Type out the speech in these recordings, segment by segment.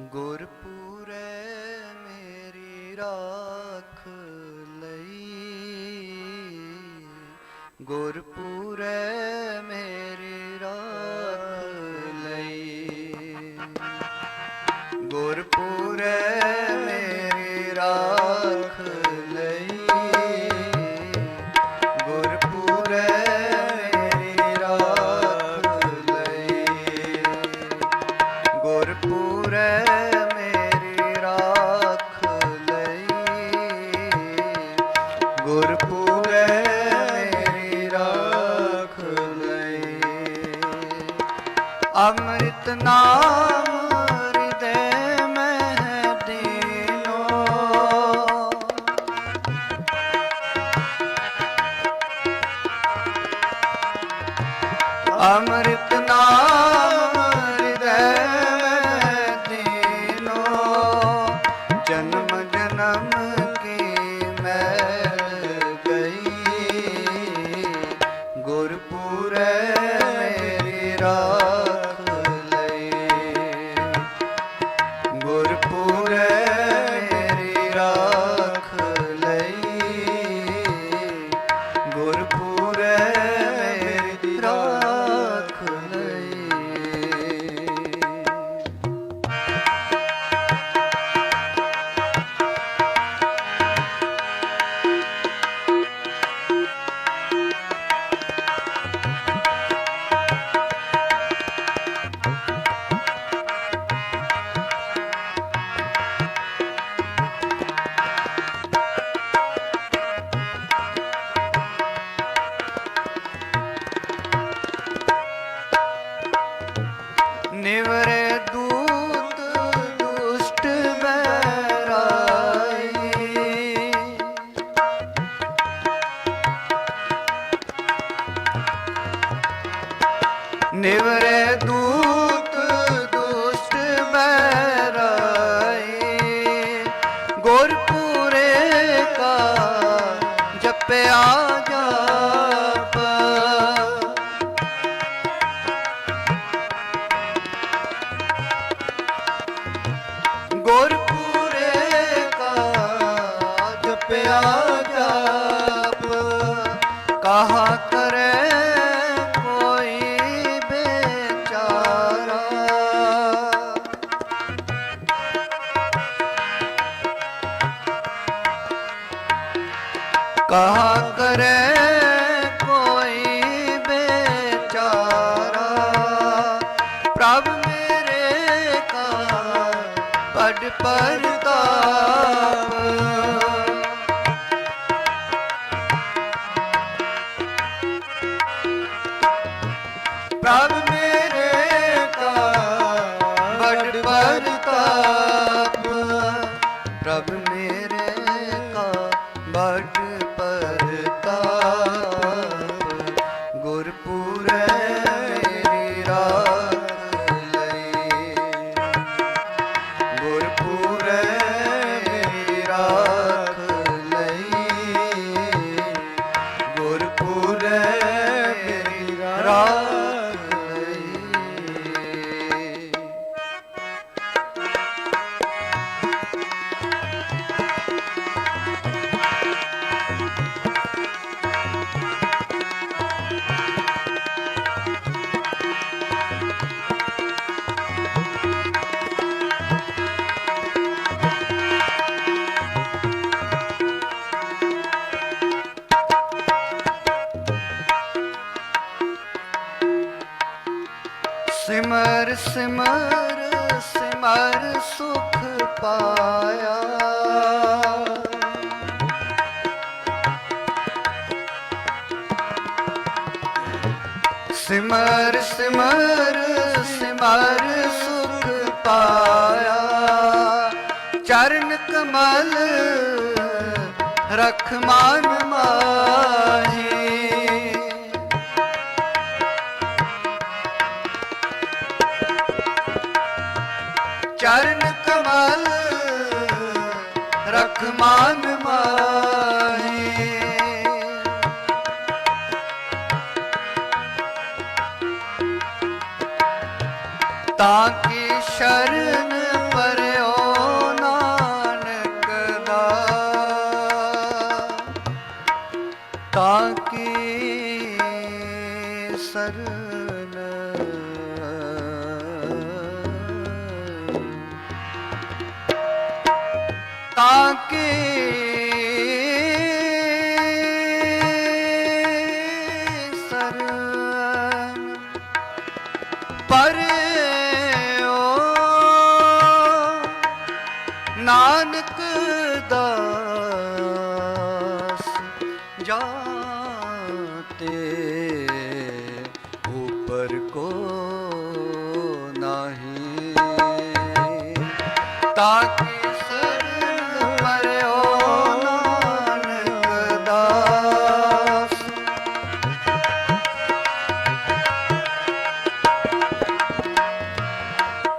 ਗੁਰਪੂਰੇ ਮੇਰੀ ਰਾਖ ਲਈ। ਗੁਰਪੂਰੇ ਮੇਰੀ ਰਾਖ ਲਈ। ਗੁਰਪੂਰੇ ਅੰਮ੍ਰਿਤ ਨਾਮ ਹਿਰਦੇ ਮਹਿ ਦੀਨੋ ਅੰਮ੍ਰਿਤ ਨਾਮ Anan ਸਿਮਰ ਸਿਮਰ ਸਿਮਰ ਸੁਖ ਪਾਇਆ। ਸਿਮਰ ਸਿਮਰ ਸਿਮਰ ਸੁਖ ਪਾਇਆ। ਚਰਨ ਕਮਲ, ਰਖ ਮਾਨ ਮਾਹੀ। ਚਰਨ ਕਮਲ ਰਖ ਮਾਨ ਮਾਹੀ। ਤਾਂ ਸ਼ਰਨ ਪਰਿਓ ਨਾਨਕ ਦਾ। ਪਰਿਓ ਨਾਨਕ ਦਾਸ ਜਾਤੇ ਉਪਰ ਕੋ ਨਹੀਂ ਤਾਕਿ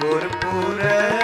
ਗੁਰਪੁਰਬ